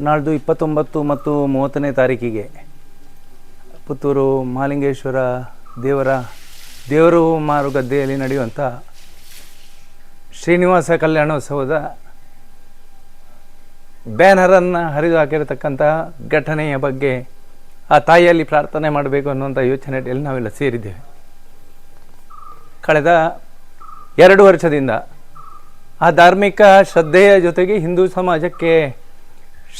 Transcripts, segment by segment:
ನಾಳ್ದು ಇಪ್ಪತ್ತೊಂಬತ್ತು ಮತ್ತು ಮೂವತ್ತನೇ ತಾರೀಕಿಗೆ ಪುತ್ತೂರು ಮಹಾಲಿಂಗೇಶ್ವರ ದೇವರ ದೇವರು ಮಾರುಗದ್ದೆಯಲ್ಲಿ ನಡೆಯುವಂಥ ಶ್ರೀನಿವಾಸ ಕಲ್ಯಾಣೋತ್ಸವದ ಬ್ಯಾನರನ್ನು ಹರಿದು ಹಾಕಿರತಕ್ಕಂತಹ ಘಟನೆಯ ಬಗ್ಗೆ ಆ ತಾಯಿಯಲ್ಲಿ ಪ್ರಾರ್ಥನೆ ಮಾಡಬೇಕು ಅನ್ನುವಂಥ ಯೋಚನೆಯಲ್ಲಿ ನಾವೆಲ್ಲ ಸೇರಿದ್ದೇವೆ. ಕಳೆದ ಎರಡು ವರ್ಷದಿಂದ ಆ ಧಾರ್ಮಿಕ ಶ್ರದ್ಧೆಯ ಜೊತೆಗೆ ಹಿಂದೂ ಸಮಾಜಕ್ಕೆ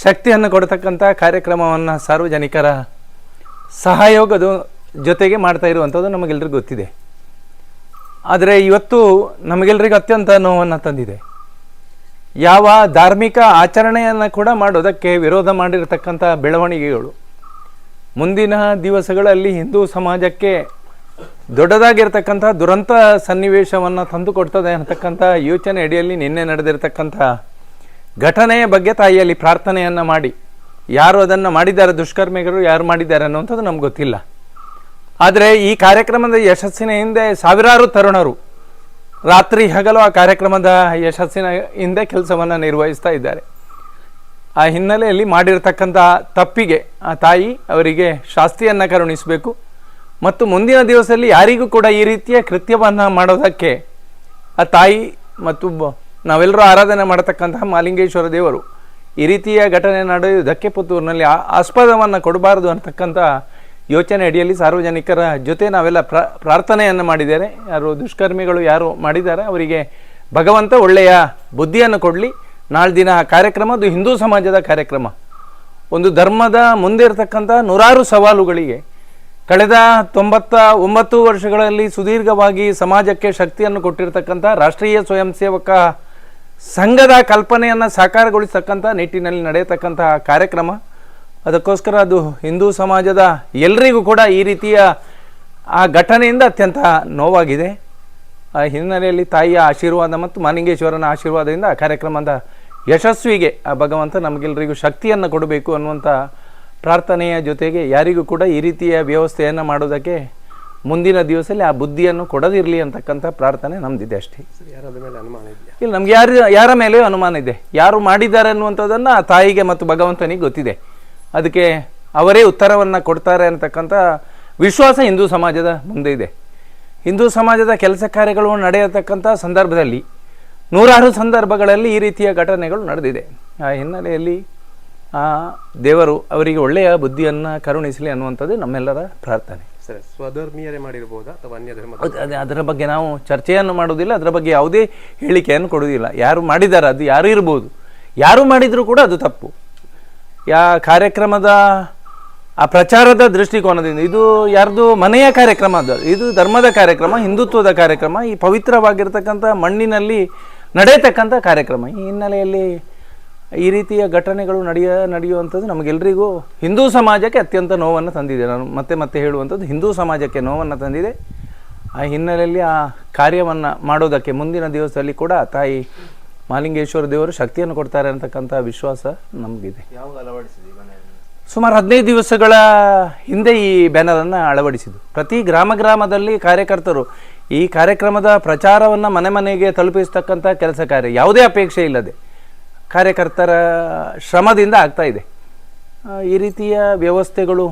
ಶಕ್ತಿಯನ್ನು ಕೊಡತಕ್ಕಂಥ ಕಾರ್ಯಕ್ರಮವನ್ನು ಸಾರ್ವಜನಿಕರ ಸಹಯೋಗದ ಜೊತೆಗೆ ಮಾಡ್ತಾ ಇರುವಂಥದ್ದು ನಮಗೆಲ್ಲರಿಗೂ ಗೊತ್ತಿದೆ. ಆದರೆ ಇವತ್ತು ನಮಗೆಲ್ಲರಿಗೂ ಅತ್ಯಂತ ನೋವನ್ನು ತಂದಿದೆ. ಯಾವ ಧಾರ್ಮಿಕ ಆಚರಣೆಯನ್ನು ಕೂಡ ಮಾಡೋದಕ್ಕೆ ವಿರೋಧ ಮಾಡಿರತಕ್ಕಂಥ ಬೆಳವಣಿಗೆಗಳು. ಮುಂದಿನ ದಿವಸಗಳಲ್ಲಿ ಹಿಂದೂ ಸಮಾಜಕ್ಕೆ ದೊಡ್ಡದಾಗಿರ್ತಕ್ಕಂಥ ದುರಂತ ಸನ್ನಿವೇಶವನ್ನು ತಂದುಕೊಡ್ತದೆ ಅಂತಕ್ಕಂಥ ಯೋಚನೆ ಅಡಿಯಲ್ಲಿ ನಿನ್ನೆ ನಡೆದಿರ್ತಕ್ಕಂಥ ಘಟನೆಯ ಬಗ್ಗೆ ತಾಯಿಯಲ್ಲಿ ಪ್ರಾರ್ಥನೆಯನ್ನು ಮಾಡಿ. ಯಾರು ಅದನ್ನು ಮಾಡಿದ್ದಾರೆ, ದುಷ್ಕರ್ಮಿಗಳು ಯಾರು ಮಾಡಿದ್ದಾರೆ ಅನ್ನುವಂಥದ್ದು ನಮ್ಗೆ ಗೊತ್ತಿಲ್ಲ. ಆದರೆ ಈ ಕಾರ್ಯಕ್ರಮದ ಯಶಸ್ಸಿನ ಹಿಂದೆ ಸಾವಿರಾರು ತರುಣರು ರಾತ್ರಿ ಹಗಲು ಆ ಕಾರ್ಯಕ್ರಮದ ಯಶಸ್ಸಿನ ಹಿಂದೆ ಕೆಲಸವನ್ನು ನಿರ್ವಹಿಸ್ತಾ ಇದ್ದಾರೆ. ಆ ಹಿನ್ನೆಲೆಯಲ್ಲಿ ಮಾಡಿರತಕ್ಕಂಥ ತಪ್ಪಿಗೆ ಆ ತಾಯಿ ಅವರಿಗೆ ಶಾಸ್ತಿಯನ್ನು ಕರುಣಿಸಬೇಕು. ಮತ್ತು ಮುಂದಿನ ದಿವಸದಲ್ಲಿ ಯಾರಿಗೂ ಕೂಡ ಈ ರೀತಿಯ ಕೃತ್ಯವನ್ನು ಮಾಡೋದಕ್ಕೆ ಆ ತಾಯಿ ಮತ್ತು ನಾವೆಲ್ಲರೂ ಆರಾಧನೆ ಮಾಡತಕ್ಕಂತಹ ಮಾಲಿಂಗೇಶ್ವರ ದೇವರು. ಈ ರೀತಿಯ ಘಟನೆ ನಡೆಯುವುದಕ್ಕೆ ಪುತ್ತೂರಿನಲ್ಲಿ ಆಸ್ಪದವನ್ನು ಕೊಡಬಾರದು ಅಂತಕ್ಕಂಥ ಯೋಚನೆ ಅಡಿಯಲ್ಲಿ ಸಾರ್ವಜನಿಕರ ಜೊತೆ ನಾವೆಲ್ಲ ಪ್ರ ಪ್ರಾರ್ಥನೆಯನ್ನು ಮಾಡಿದ್ದಾರೆ ಯಾರು ದುಷ್ಕರ್ಮಿಗಳು ಯಾರು ಮಾಡಿದ್ದಾರೆ, ಅವರಿಗೆ ಭಗವಂತ ಒಳ್ಳೆಯ ಬುದ್ಧಿಯನ್ನು ಕೊಡಲಿ. ನಾಳೆ ದಿನ ಕಾರ್ಯಕ್ರಮ, ಅದು ಹಿಂದೂ ಸಮಾಜದ ಕಾರ್ಯಕ್ರಮ. ಒಂದು ಧರ್ಮದ ಮುಂದೆ ಇರತಕ್ಕಂಥ ನೂರಾರು ಸವಾಲುಗಳಿಗೆ ಕಳೆದ ತೊಂಬತ್ತ ಒಂಬತ್ತು ವರ್ಷಗಳಲ್ಲಿ ಸುದೀರ್ಘವಾಗಿ ಸಮಾಜಕ್ಕೆ ಶಕ್ತಿಯನ್ನು ಕೊಟ್ಟಿರತಕ್ಕಂಥ ರಾಷ್ಟ್ರೀಯ ಸ್ವಯಂ ಸೇವಕ ಸಂಘದ ಕಲ್ಪನೆಯನ್ನು ಸಾಕಾರಗೊಳಿಸತಕ್ಕಂಥ ನಿಟ್ಟಿನಲ್ಲಿ ನಡೆಯತಕ್ಕಂತಹ ಕಾರ್ಯಕ್ರಮ. ಅದಕ್ಕೋಸ್ಕರ ಅದು ಹಿಂದೂ ಸಮಾಜದ ಎಲ್ರಿಗೂ ಕೂಡ ಈ ರೀತಿಯ ಆ ಘಟನೆಯಿಂದ ಅತ್ಯಂತ ನೋವಾಗಿದೆ. ಆ ಹಿನ್ನೆಲೆಯಲ್ಲಿ ತಾಯಿಯ ಆಶೀರ್ವಾದ ಮತ್ತು ಮಾನಿಂಗೇಶ್ವರನ ಆಶೀರ್ವಾದದಿಂದ ಆ ಕಾರ್ಯಕ್ರಮದ ಯಶಸ್ವಿಗೆ ಆ ಭಗವಂತ ನಮಗೆಲ್ಲರಿಗೂ ಶಕ್ತಿಯನ್ನು ಕೊಡಬೇಕು ಅನ್ನುವಂಥ ಪ್ರಾರ್ಥನೆಯ ಜೊತೆಗೆ ಯಾರಿಗೂ ಕೂಡ ಈ ರೀತಿಯ ವ್ಯವಸ್ಥೆಯನ್ನು ಮಾಡೋದಕ್ಕೆ ಮುಂದಿನ ದಿವಸದಲ್ಲಿ ಆ ಬುದ್ಧಿಯನ್ನು ಕೊಡದಿರಲಿ ಅಂತಕ್ಕಂಥ ಪ್ರಾರ್ಥನೆ ನಮ್ದಿದೆ ಅಷ್ಟೇ. ಮೇಲೆ ಅನುಮಾನ ಇಲ್ಲಿ ನಮ್ಗೆ ಯಾರು ಯಾರ ಮೇಲೆ ಅನುಮಾನ ಇದೆ. ಯಾರು ಮಾಡಿದ್ದಾರೆ ಅನ್ನುವಂಥದ್ದನ್ನು ಆ ತಾಯಿಗೆ ಮತ್ತು ಭಗವಂತನಿಗೆ ಗೊತ್ತಿದೆ. ಅದಕ್ಕೆ ಅವರೇ ಉತ್ತರವನ್ನು ಕೊಡ್ತಾರೆ ಅಂತಕ್ಕಂಥ ವಿಶ್ವಾಸ ಹಿಂದೂ ಸಮಾಜದ ಮುಂದೆ ಇದೆ. ಹಿಂದೂ ಸಮಾಜದ ಕೆಲಸ ಕಾರ್ಯಗಳು ನಡೆಯತಕ್ಕಂಥ ಸಂದರ್ಭದಲ್ಲಿ ನೂರಾರು ಸಂದರ್ಭಗಳಲ್ಲಿ ಈ ರೀತಿಯ ಘಟನೆಗಳು ನಡೆದಿದೆ. ಆ ಹಿನ್ನೆಲೆಯಲ್ಲಿ ಆ ದೇವರು ಅವರಿಗೆ ಒಳ್ಳೆಯ ಬುದ್ಧಿಯನ್ನು ಕರುಣಿಸಲಿ ಅನ್ನುವಂಥದ್ದು ನಮ್ಮೆಲ್ಲರ ಪ್ರಾರ್ಥನೆ. ಸರ್, ಸ್ವಧರ್ಮೀಯರೇ ಮಾಡಿರ್ಬೋದಾ ಅಥವಾ ಅನ್ಯ ಧರ್ಮದ ಅದೇ, ಅದರ ಬಗ್ಗೆ ನಾವು ಚರ್ಚೆಯನ್ನು ಮಾಡೋದಿಲ್ಲ ಅದರ ಬಗ್ಗೆ ಯಾವುದೇ ಹೇಳಿಕೆಯನ್ನು ಕೊಡುವುದಿಲ್ಲ. ಯಾರು ಮಾಡಿದ್ದಾರೆ ಅದು ಯಾರು ಇರ್ಬೋದು? ಯಾರು ಮಾಡಿದರೂ ಕೂಡ ಅದು ತಪ್ಪು. ಯಾ, ಕಾರ್ಯಕ್ರಮದ, ಆ ಪ್ರಚಾರದ ದೃಷ್ಟಿಕೋನದಿಂದ, ಇದು ಯಾರ್ದು ಮನೆಯ ಕಾರ್ಯಕ್ರಮ ಅದು, ಇದು ಧರ್ಮದ ಕಾರ್ಯಕ್ರಮ, ಹಿಂದುತ್ವದ ಕಾರ್ಯಕ್ರಮ, ಈ ಪವಿತ್ರವಾಗಿರ್ತಕ್ಕಂಥ ಮಣ್ಣಿನಲ್ಲಿ ನಡೆಯತಕ್ಕಂಥ ಕಾರ್ಯಕ್ರಮ. ಈ ಹಿನ್ನೆಲೆಯಲ್ಲಿ ಈ ರೀತಿಯ ಘಟನೆಗಳು ನಡೆಯ ನಡೆಯುವಂಥದ್ದು ನಮಗೆಲ್ಲರಿಗೂ ಹಿಂದೂ ಸಮಾಜಕ್ಕೆ ಅತ್ಯಂತ ನೋವನ್ನು ತಂದಿದೆ. ನಾನು ಮತ್ತೆ ಮತ್ತೆ ಹೇಳುವಂಥದ್ದು ಹಿಂದೂ ಸಮಾಜಕ್ಕೆ ನೋವನ್ನು ತಂದಿದೆ. ಆ ಹಿನ್ನೆಲೆಯಲ್ಲಿ ಆ ಕಾರ್ಯವನ್ನು ಮಾಡೋದಕ್ಕೆ ಮುಂದಿನ ದಿವಸದಲ್ಲಿ ಕೂಡ ತಾಯಿ ಮಾಲಿಂಗೇಶ್ವರ ದೇವರು ಶಕ್ತಿಯನ್ನು ಕೊಡ್ತಾರೆ ಅಂತಕ್ಕಂಥ ವಿಶ್ವಾಸ ನಮಗಿದೆ. ಸುಮಾರು ಹದಿನೈದು ದಿವಸಗಳ ಹಿಂದೆ ಈ ಬ್ಯಾನರನ್ನು ಅಳವಡಿಸಿದ್ದು. ಪ್ರತಿ ಗ್ರಾಮ ಗ್ರಾಮದಲ್ಲಿ ಕಾರ್ಯಕರ್ತರು ಈ ಕಾರ್ಯಕ್ರಮದ ಪ್ರಚಾರವನ್ನು ಮನೆ ಮನೆಗೆ ತಲುಪಿಸ್ತಕ್ಕಂಥ ಕೆಲಸ ಕಾರ್ಯ ಯಾವುದೇ ಅಪೇಕ್ಷೆ ಇಲ್ಲದೆ ಕಾರ್ಯಕರ್ತರ ಶ್ರಮದಿಂದ ಆಗ್ತಾ ಇದೆ. ಈ ರೀತಿಯ ವ್ಯವಸ್ಥೆಗಳು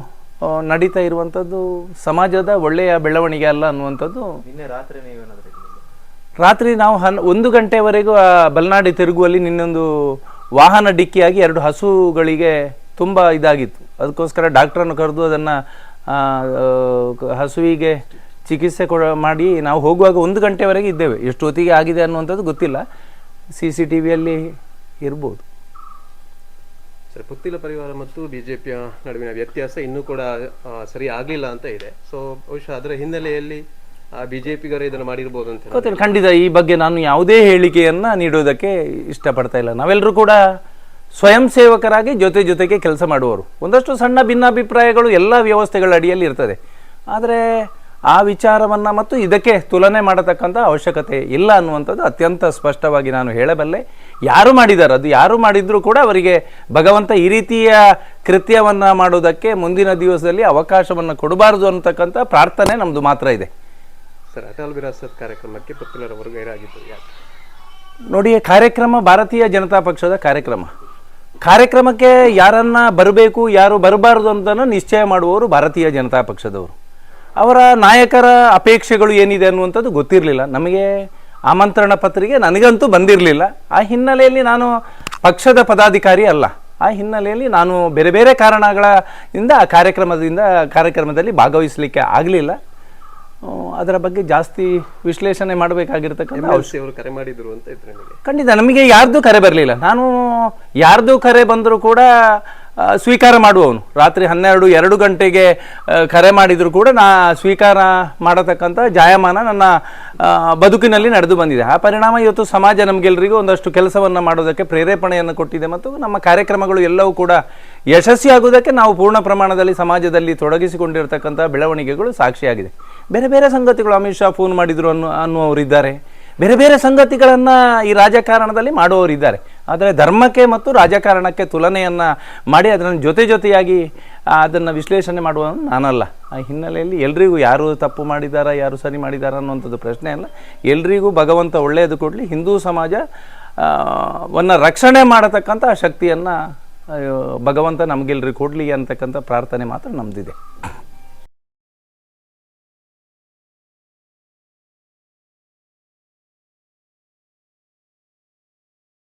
ನಡೀತಾ ಇರುವಂಥದ್ದು ಸಮಾಜದ ಒಳ್ಳೆಯ ಬೆಳವಣಿಗೆ ಅಲ್ಲ ಅನ್ನುವಂಥದ್ದು. ನಿನ್ನೆ ರಾತ್ರಿ ನೀವೇನಾದ್ರೂ ರಾತ್ರಿ ನಾವು ಹನ್ ಒಂದು ಗಂಟೆವರೆಗೂ ಆ ಬಲ್ನಾಡಿ ತಿರುಗುವಲ್ಲಿ ನಿನ್ನೊಂದು ವಾಹನ ಡಿಕ್ಕಿಯಾಗಿ ಎರಡು ಹಸುಗಳಿಗೆ ತುಂಬ ಇದಾಗಿತ್ತು. ಅದಕ್ಕೋಸ್ಕರ ಡಾಕ್ಟ್ರನ್ನು ಕರೆದು ಅದನ್ನು ಹಸುವಿಗೆ ಚಿಕಿತ್ಸೆ ಕೊಡ ಮಾಡಿ ನಾವು ಹೋಗುವಾಗ ಒಂದು ಗಂಟೆವರೆಗೆ ಇದ್ದೇವೆ. ಎಷ್ಟು ಹೊತ್ತಿಗೆ ಆಗಿದೆ ಅನ್ನುವಂಥದ್ದು ಗೊತ್ತಿಲ್ಲ. ಸಿ ಸಿ ಟಿ ವಿಯಲ್ಲಿ ಇರ್ಬೋದು. ಸರ್ ಪುತ್ತಿಲ ಪರಿವಾರ ಮತ್ತು ಬಿಜೆಪಿಯ ನಡುವಿನ ವ್ಯತ್ಯಾಸ ಇನ್ನೂ ಕೂಡ ಸರಿ ಆಗಲಿಲ್ಲ ಅಂತ ಇದೆ. ಸೊ ಬಹುಶಃ ಅದರ ಹಿನ್ನೆಲೆಯಲ್ಲಿ ಬಿಜೆಪಿಗರೇ ಇದನ್ನು ಮಾಡಿರ್ಬೋದು ಅಂತ. ಗೊತ್ತಿಲ್ಲ ಖಂಡಿತ ಈ ಬಗ್ಗೆ ನಾನು ಯಾವುದೇ ಹೇಳಿಕೆಯನ್ನು ನೀಡೋದಕ್ಕೆ ಇಷ್ಟಪಡ್ತಾ ಇಲ್ಲ ನಾವೆಲ್ಲರೂ ಕೂಡ ಸ್ವಯಂ ಸೇವಕರಾಗಿ ಜೊತೆ ಜೊತೆಗೆ ಕೆಲಸ ಮಾಡುವವರು. ಒಂದಷ್ಟು ಸಣ್ಣ ಭಿನ್ನಾಭಿಪ್ರಾಯಗಳು ಎಲ್ಲ ವ್ಯವಸ್ಥೆಗಳ ಅಡಿಯಲ್ಲಿ ಇರ್ತದೆ. ಆದರೆ ಆ ವಿಚಾರವನ್ನು ಮತ್ತು ಇದಕ್ಕೆ ತುಲನೆ ಮಾಡತಕ್ಕಂಥ ಅವಶ್ಯಕತೆ ಇಲ್ಲ ಅನ್ನುವಂಥದ್ದು ಅತ್ಯಂತ ಸ್ಪಷ್ಟವಾಗಿ ನಾನು ಹೇಳಬಲ್ಲೆ. ಯಾರು ಮಾಡಿದ್ದಾರೆ? ಅದು ಯಾರು ಮಾಡಿದರೂ ಕೂಡ ಅವರಿಗೆ ಭಗವಂತ ಈ ರೀತಿಯ ಕೃತ್ಯವನ್ನು ಮಾಡೋದಕ್ಕೆ ಮುಂದಿನ ದಿವಸದಲ್ಲಿ ಅವಕಾಶವನ್ನು ಕೊಡಬಾರದು ಅಂತಕ್ಕಂಥ ಪ್ರಾರ್ಥನೆ ನಮ್ಮದು ಮಾತ್ರ ಇದೆ. ಸರ್ ಅಟಲ್ ವಿರಾಸತ್ ಕಾರ್ಯಕ್ರಮಕ್ಕೆ ಪುತ್ತಿಲರವರು ಗೈರಾಗಿದ್ದು ನೋಡಿ ಕಾರ್ಯಕ್ರಮ ಭಾರತೀಯ ಜನತಾ ಪಕ್ಷದ ಕಾರ್ಯಕ್ರಮ. ಕಾರ್ಯಕ್ರಮಕ್ಕೆ ಯಾರನ್ನ ಬರಬೇಕು ಯಾರು ಬರಬಾರದು ಅಂತಲೂ ನಿಶ್ಚಯ ಮಾಡುವವರು ಭಾರತೀಯ ಜನತಾ ಪಕ್ಷದವರು. ಅವರ ನಾಯಕರ ಅಪೇಕ್ಷೆಗಳು ಏನಿದೆ ಅನ್ನುವಂಥದ್ದು ಗೊತ್ತಿರಲಿಲ್ಲ. ನಮಗೆ ಆಮಂತ್ರಣ ಪತ್ರಿಕೆ ನನಗಂತೂ ಬಂದಿರಲಿಲ್ಲ. ಆ ಹಿನ್ನೆಲೆಯಲ್ಲಿ ನಾನು ಪಕ್ಷದ ಪದಾಧಿಕಾರಿ ಅಲ್ಲ. ಆ ಹಿನ್ನೆಲೆಯಲ್ಲಿ ನಾನು ಬೇರೆ ಬೇರೆ ಕಾರಣಗಳ ಇಂದ ಆ ಕಾರ್ಯಕ್ರಮದಿಂದ ಕಾರ್ಯಕ್ರಮದಲ್ಲಿ ಭಾಗವಹಿಸಲಿಕ್ಕೆ ಆಗಲಿಲ್ಲ. ಅದರ ಬಗ್ಗೆ ಜಾಸ್ತಿ ವಿಶ್ಲೇಷಣೆ ಮಾಡಬೇಕಾಗಿರ್ತಕ್ಕಂಥ ಅವರು ಕರೆ ಮಾಡಿದ್ರು ಅಂತ ಖಂಡಿತ ನಮಗೆ ಯಾರ್ದು ಕರೆ ಬರಲಿಲ್ಲ. ನಾನು ಯಾರ್ದು ಕರೆ ಬಂದರೂ ಕೂಡ ಸ್ವೀಕಾರ ಮಾಡುವವನು. ರಾತ್ರಿ ಹನ್ನೆರಡು, ಎರಡು ಗಂಟೆಗೆ ಕರೆ ಮಾಡಿದರೂ ಕೂಡ ನಾ ಸ್ವೀಕಾರ ಮಾಡತಕ್ಕಂಥ ಜಾಯಮಾನ ನನ್ನ ಬದುಕಿನಲ್ಲಿ ನಡೆದು ಬಂದಿದೆ. ಆ ಪರಿಣಾಮ ಇವತ್ತು ಸಮಾಜ ನಮಗೆಲ್ಲರಿಗೂ ಒಂದಷ್ಟು ಕೆಲಸವನ್ನು ಮಾಡೋದಕ್ಕೆ ಪ್ರೇರೇಪಣೆಯನ್ನು ಕೊಟ್ಟಿದೆ ಮತ್ತು ನಮ್ಮ ಕಾರ್ಯಕ್ರಮಗಳು ಎಲ್ಲವೂ ಕೂಡ ಯಶಸ್ವಿಯಾಗುವುದಕ್ಕೆ ನಾವು ಪೂರ್ಣ ಪ್ರಮಾಣದಲ್ಲಿ ಸಮಾಜದಲ್ಲಿ ತೊಡಗಿಸಿಕೊಂಡಿರ್ತಕ್ಕಂಥ ಬೆಳವಣಿಗೆಗಳು ಸಾಕ್ಷಿಯಾಗಿದೆ. ಬೇರೆ ಬೇರೆ ಸಂಗತಿಗಳು ಅಮಿತ್ ಶಾ ಫೋನ್ ಮಾಡಿದರು ಅನ್ನೋ ಅನ್ನುವವರಿದ್ದಾರೆ. ಬೇರೆ ಬೇರೆ ಸಂಗತಿಗಳನ್ನು ಈ ರಾಜಕಾರಣದಲ್ಲಿ ಮಾಡುವವರಿದ್ದಾರೆ. ಆದರೆ ಧರ್ಮಕ್ಕೆ ಮತ್ತು ರಾಜಕಾರಣಕ್ಕೆ ತುಲನೆಯನ್ನು ಮಾಡಿ ಅದನ್ನು ಜೊತೆ ಜೊತೆಯಾಗಿ ಅದನ್ನು ವಿಶ್ಲೇಷಣೆ ಮಾಡುವ ನಾನಲ್ಲ. ಆ ಹಿನ್ನೆಲೆಯಲ್ಲಿ ಎಲ್ರಿಗೂ ಯಾರು ತಪ್ಪು ಮಾಡಿದಾರ, ಯಾರು ಸರಿ ಮಾಡಿದಾರ ಅನ್ನುವಂಥದ್ದು ಪ್ರಶ್ನೆ ಅಲ್ಲ. ಎಲ್ರಿಗೂ ಭಗವಂತ ಒಳ್ಳೆಯದು ಕೊಡಲಿ. ಹಿಂದೂ ಸಮಾಜ ವನ್ನು ರಕ್ಷಣೆ ಮಾಡತಕ್ಕಂಥ ಶಕ್ತಿಯನ್ನು ಭಗವಂತ ನಮಗೆಲ್ರಿಗೂ ಕೊಡಲಿ ಅಂತಕ್ಕಂಥ ಪ್ರಾರ್ಥನೆ ಮಾತ್ರ ನಮ್ಮದಿದೆ